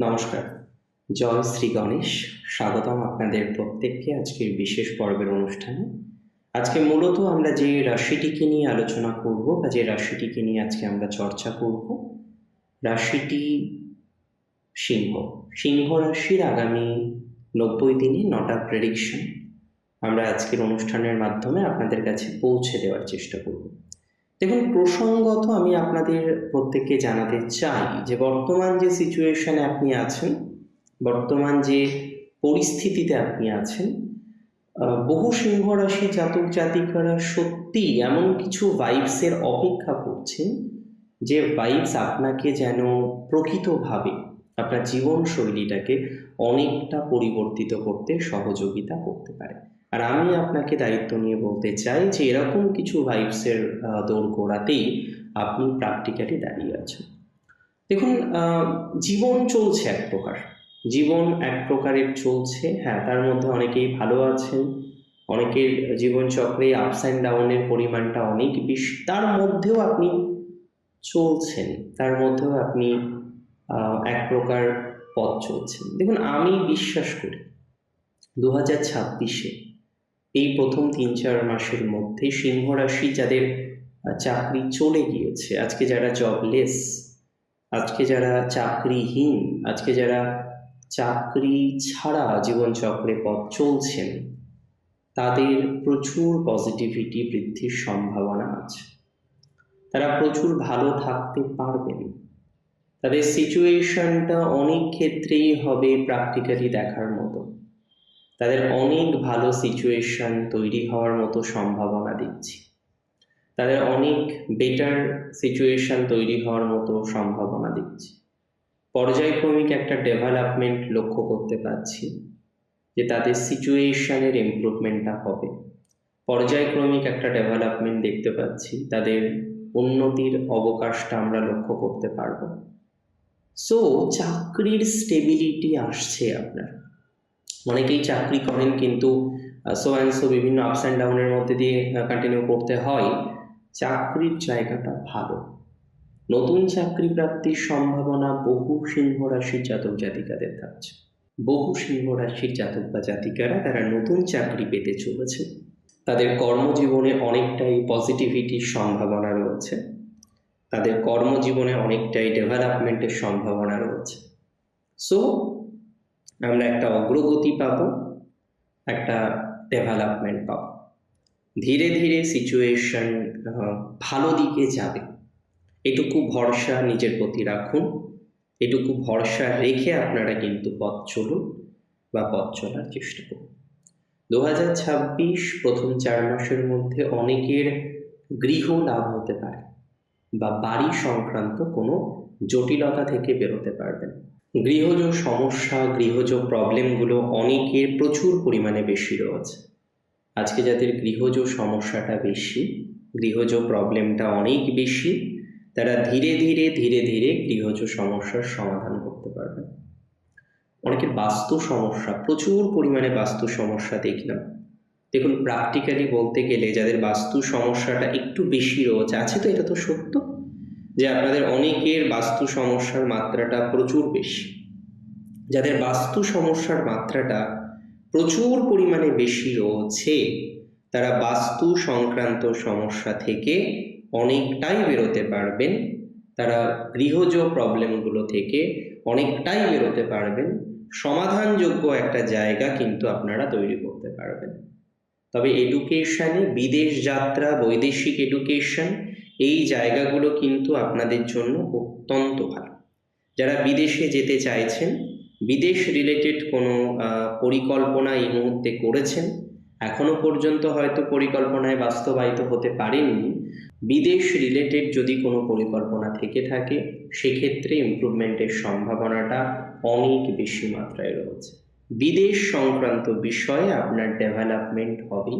নমস্কার। জয় শ্রী গণেশ। স্বাগতম আপনাদের প্রত্যেককে আজকের বিশেষ পর্বের অনুষ্ঠানে। আজকে মূলত আমরা যে রাশিটিকে নিয়ে আলোচনা করব বা যে রাশিটিকে নিয়ে আজকে আমরা চর্চা করব, রাশিটি সিংহ। সিংহ রাশির আগামী নব্বই দিনে নটা প্রেডিকশন আমরা আজকের অনুষ্ঠানের মাধ্যমে আপনাদের কাছে পৌঁছে দেওয়ার চেষ্টা করব। দেখুন, প্রসঙ্গত আমি আপনাদের প্রত্যেককে জানাতে চাই যে বর্তমান যে সিচুয়েশনে আপনি আছেন, বর্তমান যে পরিস্থিতিতে আপনি আছেন বহু সিংহ রাশি জাতক জাতিকারা সত্যি এমন কিছু ভাইবসের অপেক্ষা করছেন যে ভাইবস আপনাকে যেন প্রকৃতভাবে আপনার জীবনশৈলীটাকে অনেকটা পরিবর্তিত করতে সহযোগিতা করতে পারে। আর আমি আপনাকে দায়িত্ব নিয়ে বলতে চাই যে এরকম কিছু ভাইবসের দৌড় গোড়াতেই আপনি প্র্যাকটিক্যালি দাঁড়িয়ে আছেন। দেখুন জীবন চলছে এক প্রকার। জীবন এক প্রকারের চলছে হ্যাঁ তার মধ্যে অনেকেই ভালো আছেন, অনেকের জীবনচক্রে আপস অ্যান্ড ডাউনের পরিমাণটা অনেক বেশি। তার মধ্যেও আপনি চলছেন, তার মধ্যেও আপনি এক প্রকার পথ চলছেন। দেখুন, আমি বিশ্বাস করি দু হাজার ছাব্বিশে এই প্রথম তিন চার মাসের মধ্যে সিংহ রাশি যাদের চাকরি চলে গিয়েছে, আজকে যারা জবলেস আজকে যারা চাকরিহীন, আজকে যারা চাকরি ছাড়া জীবনচক্রে পথ চলছেন, তাদের প্রচুর পজিটিভিটি বৃদ্ধির সম্ভাবনা আছে। তারা প্রচুর ভালো থাকতে পারবেন। তাদের সিচুয়েশনটা অনেক ক্ষেত্রেই হবে প্র্যাকটিক্যালি দেখার মতো। তাদের অনেক ভালো সিচুয়েশন তৈরি হওয়ার মতো সম্ভাবনা দিচ্ছি। তাদের অনেক বেটার সিচুয়েশন তৈরি হওয়ার মতো সম্ভাবনা দিচ্ছি। পর্যায়ক্রমিক একটা ডেভেলপমেন্ট লক্ষ্য করতে পারছি যে তাদের সিচুয়েশনের ইমপ্রুভমেন্টটা হবে। পর্যায়ক্রমিক একটা ডেভেলপমেন্ট দেখতে পাচ্ছি, তাদের উন্নতির অবকাশটা আমরা লক্ষ্য করতে পারব। সো চাকরির স্টেবিলিটি আসছে আপনার। অনেকেই চাকরি করেন কিন্তু সো অ্যান্ড সো বিভিন্ন আপস অ্যান্ড ডাউনের মধ্যে দিয়ে কন্টিনিউ করতে হয়। চাকরির জায়গাটা ভালো। নতুন চাকরি প্রাপ্তির সম্ভাবনা বহু সিংহ রাশির জাতক জাতিকাদের থাকছে। বহু সিংহ রাশির জাতক বা জাতিকারা তারা নতুন চাকরি পেতে চলেছে। তাদের কর্মজীবনে অনেকটাই পজিটিভিটির সম্ভাবনা রয়েছে। তাদের কর্মজীবনে অনেকটাই ডেভেলপমেন্টের সম্ভাবনা রয়েছে। সো আমরা একটা অগ্রগতি পাব, একটা ডেভেলপমেন্ট পাবো। ধীরে ধীরে সিচুয়েশন ভালো দিকে যাবে। এটুকু ভরসা নিজের প্রতি রাখুন। এটুকু ভরসা রেখে আপনারা কিন্তু পথ চলুন বা পথ চলার চেষ্টা করুন। দু হাজার ছাব্বিশ প্রথম চার মাসের মধ্যে অনেকের গৃহ লাভ হতে পারে বা বাড়ি সংক্রান্ত কোনো জটিলতা থেকে বেরোতে পারবেন গৃহজ সমস্যা গৃহজ প্রবলেমগুলো অনেকের প্রচুর পরিমাণে বেশি রয়েছে। আজকে যাদের গৃহজ সমস্যাটা বেশি গৃহজ প্রবলেমটা অনেক বেশি, তারা ধীরে ধীরে ধীরে ধীরে গৃহজ সমস্যার সমাধান করতে পারবেন অনেকের বাস্তু সমস্যা, প্রচুর পরিমাণে বাস্তু সমস্যা দেখলাম। দেখুন প্র্যাকটিক্যালি বলতে গেলে যাদের বাস্তু সমস্যাটা একটু বেশি রয়েছে, আছে তো এটা তো সত্য? যে আপনাদের অনেকের বাস্তু সমস্যার মাত্রাটা প্রচুর বেশি। যাদের বাস্তু সমস্যার মাত্রাটা প্রচুর পরিমাণে বেশি রয়েছে, তারা বাস্তু সংক্রান্ত সমস্যা থেকে অনেকটাই বেরোতে পারবেন। তারা গৃহজ প্রবলেমগুলো থেকে অনেকটাই বেরোতে পারবেন। সমাধানযোগ্য একটা জায়গা কিন্তু আপনারা তৈরি করতে পারবেন। তবে এডুকেশানে বিদেশ যাত্রা, বৈদেশিক এডুকেশন এই জায়গাগুলো কিন্তু আপনাদের জন্য অত্যন্ত ভালো। যারা বিদেশে যেতে চাইছেন, বিদেশ রিলেটেড কোনো পরিকল্পনা এই মুহূর্তে করেছেন, এখনও পর্যন্ত হয়তো পরিকল্পনায় বাস্তবায়িত হতে পারেননি, বিদেশ রিলেটেড যদি কোনো পরিকল্পনা থেকে থাকে, সেক্ষেত্রে ইমপ্রুভমেন্টের সম্ভাবনাটা অনেক বেশি মাত্রায় রয়েছে। বিদেশ সংক্রান্ত বিষয়ে আপনার ডেভেলপমেন্ট হবেই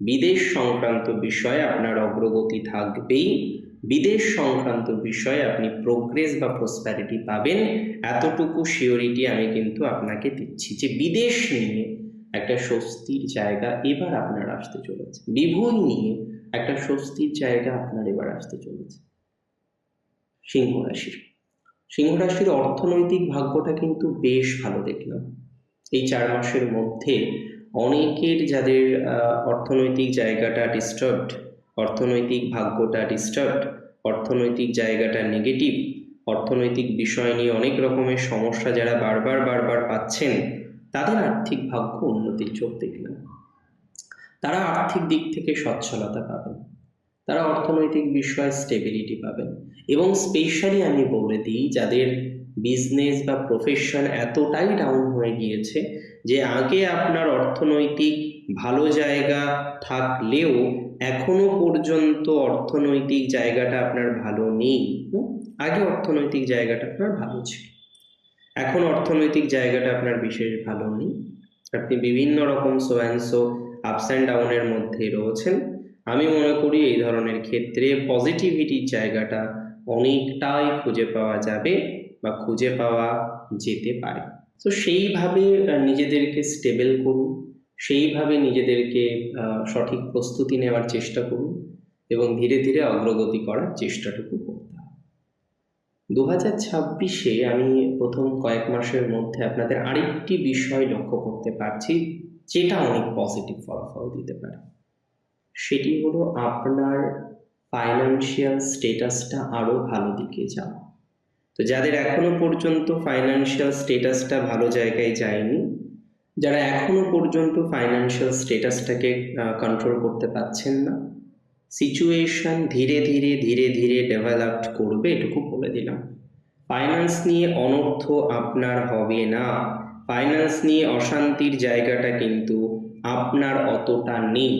বিদেশ সংক্রান্ত বিষয়ে আপনার অগ্রগতি থাকবেই। বিদেশ সংক্রান্ত বিষয়ে আপনি প্রোগ্রেস বা প্রসপ্যারিটি পাবেন। এতটুকু শিওরিটি আমি কিন্তু আপনাকে দিচ্ছি যে বিদেশ নিয়ে একটা স্বস্তির জায়গা এবার আপনার আসতে চলেছে। বিভুই নিয়ে একটা স্বস্তির জায়গা আপনার এবার আসতে চলেছে। সিংহ রাশির। সিংহ রাশির অর্থনৈতিক ভাগ্যটা কিন্তু বেশ ভালো দেখলাম। এই চার মাসের মধ্যে অনেকের যাদের অর্থনৈতিক জায়গাটা ডিস্টার্বড অর্থনৈতিক ভাগ্যটা ডিস্টার্বড অর্থনৈতিক জায়গাটা নেগেটিভ অর্থনৈতিক বিষয় নিয়ে অনেক রকমের সমস্যা যারা বারবার বারবার পাচ্ছেন, তাদের আর্থিক ভাগ্য উন্নতির চোখ দেখলাম তারা আর্থিক দিক থেকে সচ্ছলতা পাবেন। তারা অর্থনৈতিক বিষয়ে স্টেবিলিটি পাবেন। এবং স্পেশালি আমি বলে দিই, যাদের বিজনেস বা প্রফেশন এতটাই ডাউন হয়ে গিয়েছে যে আগে আপনার অর্থনৈতিক ভালো জায়গা থাকলেও এখনও পর্যন্ত অর্থনৈতিক জায়গাটা আপনার ভালো নেই। আগে অর্থনৈতিক জায়গাটা আপনার ভালো ছিল। এখন অর্থনৈতিক জায়গাটা আপনার বিশেষ ভালো নেই। আপনি বিভিন্ন রকম সো অ্যান্ড আপস অ্যান্ড ডাউনের মধ্যে রয়েছেন। আমি মনে করি এই ধরনের ক্ষেত্রে পজিটিভিটির জায়গাটা অনেকটাই খুঁজে পাওয়া যাবে বা খুঁজে পাওয়া যেতে পারে। তো সেইভাবে নিজেদেরকে স্টেবল করুন। সেইভাবে নিজেদেরকে সঠিক প্রস্তুতি নেওয়ার চেষ্টা করুন এবং ধীরে ধীরে অগ্রগতি করার চেষ্টাটুকু করতে হবে। দু হাজার ছাব্বিশে আমি প্রথম কয়েক মাসের মধ্যে আপনাদের আরেকটি বিষয় লক্ষ্য করতে পারছি, যেটা অনেক পজিটিভ ফলাফল দিতে পারে। সেটি হলো আপনার ফাইন্যান্সিয়াল স্টেটাসটা আরও ভালো দিকে যাওয়া। তো যাদের এখনও পর্যন্ত ফাইন্যান্সিয়াল স্টেটাসটা ভালো জায়গায় যায়নি, যারা এখনও পর্যন্ত ফাইন্যান্সিয়াল স্টেটাসটাকে কন্ট্রোল করতে পারছেন না সিচুয়েশন ধীরে ধীরে ধীরে ধীরে ডেভেলপড করবে, এটুকু বলে দিলাম। ফাইন্যান্স নিয়ে অনর্থ আপনার হবে না। ফাইন্যান্স নিয়ে অশান্তির জায়গাটা কিন্তু আপনার অতটা নেই।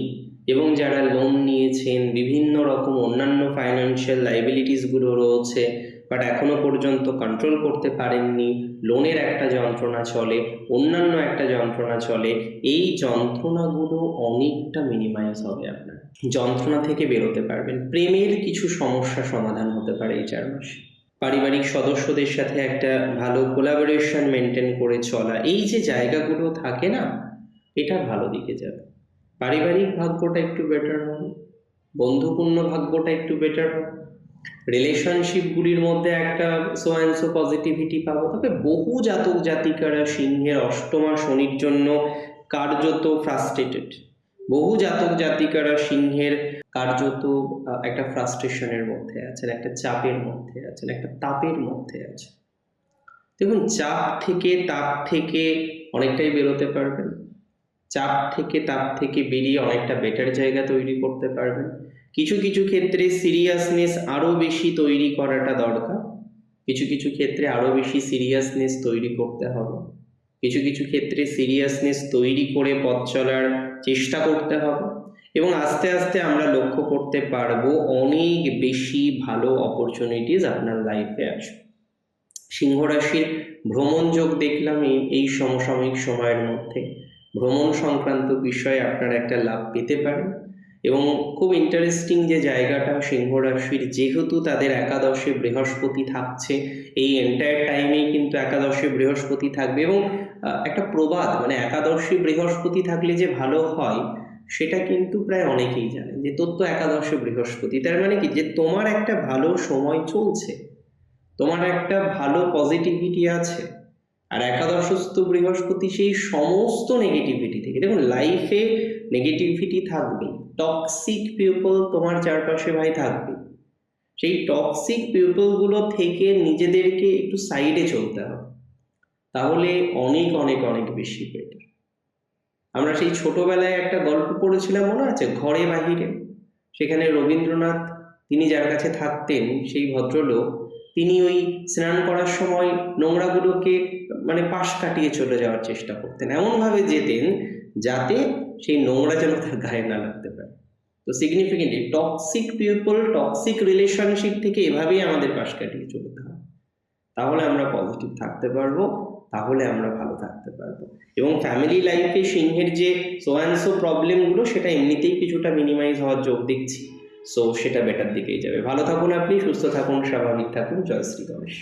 এবং যারা লোন নিয়েছেন, বিভিন্ন রকম অন্যান্য ফাইন্যান্সিয়াল লাইবিলিটিসগুলো রয়েছে বাট এখনও পর্যন্ত কন্ট্রোল করতে পারেননি। লোনের একটা যন্ত্রণা চলে, অন্যান্য একটা যন্ত্রণা চলে। এই যন্ত্রণাগুলো অনেকটা মিনিমাইজ হবে আপনার। যন্ত্রণা থেকে বেরোতে পারবেন। প্রেমের কিছু সমস্যা সমাধান হতে পারে এই চার মাসে। পারিবারিক সদস্যদের সাথে একটা ভালো কোলাবোরেশন মেনটেন করে চলা। এই যে জায়গাগুলো থাকে না, এটা ভালো দিকে যাবে। পারিবারিক ভাগ্যটা একটু বেটার হবে। বন্ধুপূর্ণ ভাগ্যটা একটু বেটার হবে। রিলেশনশিপগুলির মধ্যে একটা সো অ্যান্ড পজিটিভিটি পাবো। তবে বহু জাতক জাতিকারা সিংহের অষ্টমা শনির জন্য কার্যত ফ্রাস্ট্রেটেড বহু জাতক জাতিকারা সিংহের কার্যত একটা ফ্রাস্ট্রেশনের মধ্যে আছেন, একটা চাপের মধ্যে আছেন, একটা তাপের মধ্যে আছেন। দেখুন, চাপ থেকে তাপ থেকে অনেকটাই বেরোতে পারবেন। চাপ থেকে তাপ থেকে বেরিয়ে অনেকটা বেটার জায়গা তৈরি করতে পারবেন। কিছু কিছু ক্ষেত্রে সিরিয়াসনেস আরও বেশি তৈরি করাটা দরকার। কিছু কিছু ক্ষেত্রে আরও বেশি সিরিয়াসনেস তৈরি করতে হবে। কিছু কিছু ক্ষেত্রে সিরিয়াসনেস তৈরি করে পথ চলার চেষ্টা করতে হবে এবং আস্তে আস্তে আমরা লক্ষ্য করতে পারব অনেক বেশি ভালো অপরচুনিটিস আপনার লাইফে আসবে সিংহ রাশির ভ্রমণ যোগ দেখলাম এই সমসাময়িক সময়ের মধ্যে। ভ্রমণ সংক্রান্ত বিষয়ে আপনারা একটা লাভ পেতে পারেন। এবং খুব ইন্টারেস্টিং যে জায়গাটা সিংহ রাশির যেহেতু তাদের একাদশে বৃহস্পতি থাকছে, এই এন্টায়ার টাইমেই কিন্তু একাদশে বৃহস্পতি থাকবে এবং একটা প্রবাদ মানে একাদশে বৃহস্পতি থাকলে যে ভালো হয়, সেটা কিন্তু প্রায় অনেকেই জানে যে তোর তো একাদশে বৃহস্পতি। তার মানে কি? যে তোমার একটা ভালো সময় চলছে, তোমার একটা ভালো পজিটিভিটি আছে আর একাদশস্থ বৃহস্পতি সেই সমস্ত নেগেটিভিটি থেকে। দেখুন লাইফে নেগেটিভিটি থাকবে টক্সিক পিপল তোমার চারপাশে ভাই থাকবে। সেই টক্সিক পিপলগুলো থেকে নিজেদেরকে একটু সাইডে চলতে হবে। তাহলে অনেক অনেক অনেক বেশি বেটার আমরা সেই ছোটবেলায় একটা গল্প পড়েছিলাম, মনে আছে? ঘরে বাহিরে। সেখানে রবীন্দ্রনাথ, তিনি যার কাছে থাকতেন, সেই ভদ্রলোক তিনি ওই স্নান করার সময় নোংরাগুলোকে মানে পাশ কাটিয়ে চলে যাওয়ার চেষ্টা করতেন। এমনভাবে যেতেন যাতে সেই নোংরা যেন তার গায়ে না লাগতে পারে। তো significantly toxic people toxic relationship থেকে এভাবেই আমাদের পাশ কাটিয়ে চলতে হবে তাহলে আমরা পজিটিভ থাকতে পারব, তাহলে আমরা ভালো থাকতে পারব। এবং ফ্যামিলি লাইফে সিংহের যে সো অ্যান্ড সো প্রবলেমগুলো সেটা এমনিতেই কিছুটা মিনিমাইজ হওয়ার যোগ দেখছি। সো সেটা বেটার দিকেই যাবে। ভালো থাকুন আপনি, সুস্থ থাকুন, স্বাভাবিক থাকুন। জয় শ্রী গণেশ।